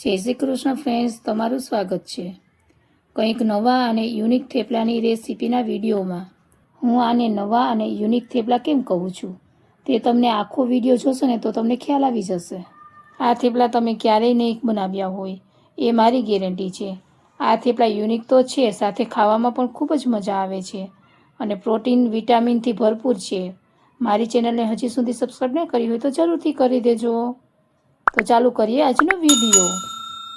જય શ્રી કૃષ્ણ ફ્રેન્ડ્સ તમારું સ્વાગત છે. કંઈક નવા અને યુનિક થેપલાની રેસીપીના વિડીયોમાં હું આને નવા અને યુનિક થેપલા કેમ કહું છું? તે તમને આખો વીડિયો જોશો ને તો તમને ખ્યાલ આવી જશે. આ થેપલા તમે ક્યારેય નહીં બનાવ્યા હોય, એ મારી ગેરંટી છે. આ થેપલા યુનિક તો છે, સાથે ખાવામાં પણ ખૂબ જ મજા આવે છે અને પ્રોટીન વિટામિનથી ભરપૂર છે. મારી ચેનલને હજી સુધી સબસ્ક્રાઈબ ન કરી હોય તો જરૂરથી કરી દેજો. તો ચાલુ કરીએ આજનો વીડિયો.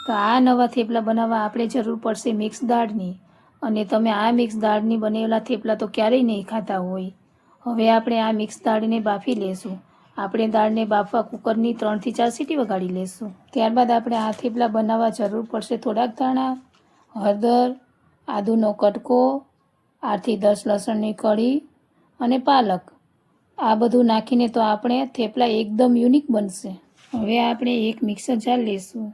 તો આ નવા થેપલા બનાવવા આપણે જરૂર પડશે મિક્સ દાળની. અને તમે આ મિક્સ દાળની બનેલા થેપલા તો ક્યારેય નહીં ખાતા હોય. હવે આપણે આ મિક્સ દાળને બાફી લેશું. આપણે દાળને બાફવા કુકરની ત્રણથી ચાર સીટી વગાડી લેશું. ત્યારબાદ આપણે આ થેપલા બનાવવા જરૂર પડશે થોડાક ધાણા, હળદર, આદુનો કટકો આઠથી દસ લસણની કળી અને પાલક. આ બધું નાખીને તો આપણે થેપલા એકદમ યુનિક બનશે. હવે આપણે એક મિક્સર જાર લેશું.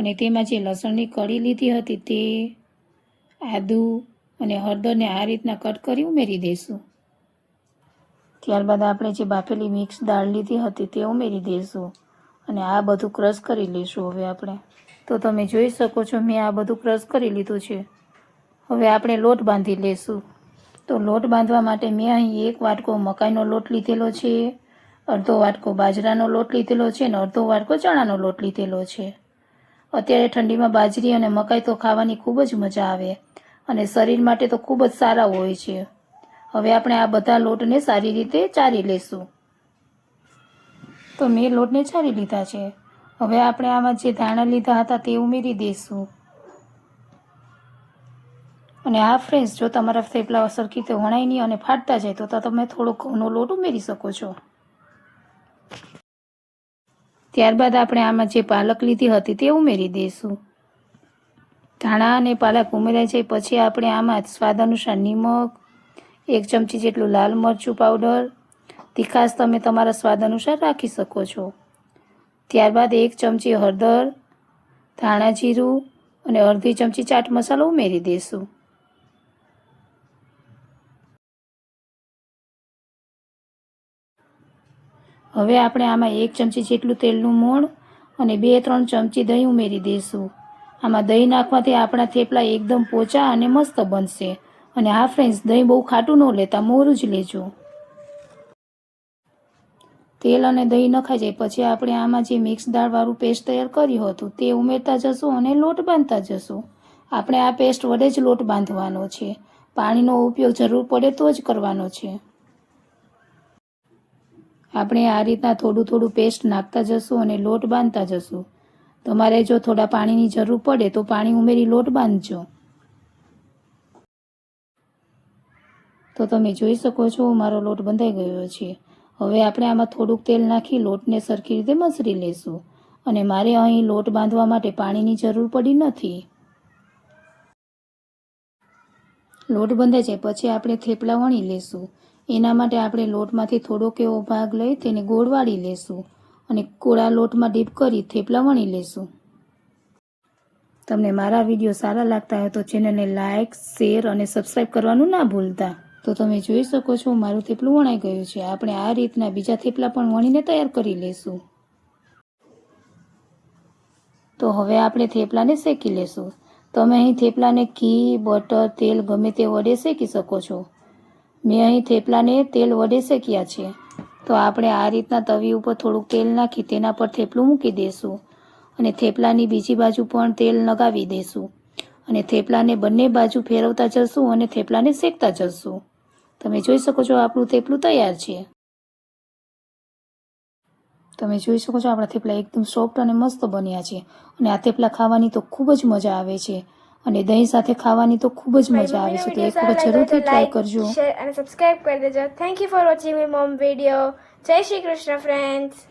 અને તેમાં જે લસણની કળી લીધી હતી તે આદુ અને હળદરને આ રીતના કટ કરી ઉમેરી દઈશું. ત્યારબાદ આપણે જે બાફેલી મિક્સ દાળ લીધી હતી તે ઉમેરી દઈશું અને આ બધું ક્રશ કરી લઈશું હવે આપણે. તો તમે જોઈ શકો છો મેં આ બધું ક્રશ કરી લીધું છે. હવે આપણે લોટ બાંધી લઈશું. તો લોટ બાંધવા માટે મેં અહીં એક વાટકો મકાઈનો લોટ લીધેલો છે, અડધો વાટકો બાજરાનો લોટ લીધેલો છે અને અડધો વાટકો ચણાનો લોટ લીધેલો છે. અત્યારે ઠંડીમાં બાજરી અને મકાઈ તો ખાવાની ખૂબ જ મજા આવે અને શરીર માટે તો ખૂબ જ સારા હોય છે. હવે આપણે આ બધા લોટને સારી રીતે ચારી લેશું. તો મેં લોટને ચારી લીધા છે. હવે આપણે આમાં જે ધાણા લીધા હતા તે ઉમેરી દઈશું અને આ ફ્રેન્ડ્સ જો તમારા થેપલા સરખી રીતે વણાય નહીં અને ફાટતા જાય તો તમે થોડો ઘઉંનો લોટ ઉમેરી શકો છો. ત્યારબાદ આપણે આમાં જે પાલક લીધી હતી તે ઉમેરી દઈશું. ધાણા અને પાલક ઉમેર્યા છે, પછી આપણે આમાં સ્વાદ અનુસાર નિમક, એક ચમચી જેટલું લાલ મરચું પાવડર, તીખાશ તમે તમારા સ્વાદ અનુસાર રાખી શકો છો. ત્યારબાદ એક ચમચી હળદર, ધાણા જીરું અને અડધી ચમચી ચાટ મસાલો ઉમેરી દઈશું. હવે આપણે આમાં એક ચમચી જેટલું તેલનું મોણ અને બે ત્રણ ચમચી દહીં ઉમેરી દઈશું. આમાં દહીં નાખવાથી આપણા થેપલા એકદમ પોચા અને મસ્ત બનશે. અને આ ફ્રેન્ડ્સ દહીં બહુ ખાટું ન લેતા મોરું જ લેજો. તેલ અને દહીં નખાઈ જાય પછી આપણે આમાં જે મિક્સ દાળવાળું પેસ્ટ તૈયાર કર્યું હતું તે ઉમેરતા જશું અને લોટ બાંધતા જશું. આપણે આ પેસ્ટ વડે જ લોટ બાંધવાનો છે. પાણીનો ઉપયોગ જરૂર પડે તો જ કરવાનો છે. આપણે આ રીતના થોડું થોડું પેસ્ટ નાખતા જશું અને લોટ બાંધતા જશું. તમારે જો થોડા પાણીની જરૂર પડે તો પાણી ઉમેરી લોટ બાંધજો. તો તમે જોઈ શકો છો, મારો લોટ બંધાઈ ગયો છે. હવે આપણે આમાં થોડુંક તેલ નાખી લોટને સરખી રીતે મસરી લેશું. અને મારે અહીં લોટ બાંધવા માટે પાણીની જરૂર પડી નથી. લોટ બંધાઈ જાય, પછી આપણે થેપલા વણી લેશું. એના માટે આપણે લોટમાંથી થોડોક એવો ભાગ લઈ તેને ગોળ વાળી લેશું અને કોળા લોટમાં ડીપ કરી થેપલા વણી લેશું. તમને મારા વીડિયો સારા લાગતા હોય તો ચેનલને લાઇક શેર અને સબસ્ક્રાઈબ કરવાનું ના ભૂલતા. તો તમે જોઈ શકો છો મારું થેપલું વણાઈ ગયું છે. આપણે આ રીતના બીજા થેપલા પણ વણીને તૈયાર કરી લઈશું તો હવે આપણે થેપલાને શેકી લેશું. તમે અહીં થેપલાને ઘી, બટર, તેલ ગમે તે વડે શેકી શકો છો. મેં અહીં થેપલાને તેલ વડે શેક્યા છે. તો આપણે આ રીતના તવી ઉપર થોડુંક તેલ નાખી તેના પર થેપલું મૂકી દઈશું અને થેપલાની બીજી બાજુ પણ તેલ લગાવી દઈશું અને થેપલાને બંને બાજુ ફેરવતા જશું અને થેપલાને શેકતા જશું. તમે જોઈ શકો છો આપણું થેપલું તૈયાર છે. તમે જોઈ શકો છો આપણા થેપલા એકદમ સોફ્ટ અને મસ્ત બન્યા છે. અને આ થેપલા ખાવાની તો ખૂબ જ મજા આવે છે. અને દહીં સાથે ખાવાની તો ખૂબ જ મજા આવે છે તો એક વખત જરૂરથી ટ્રાય કરજો. શેર અને સબસ્ક્રાઇબ કરી દેજો. Thank you for watching me mom video જય શ્રી કૃષ્ણ ફ્રેન્ડ્સ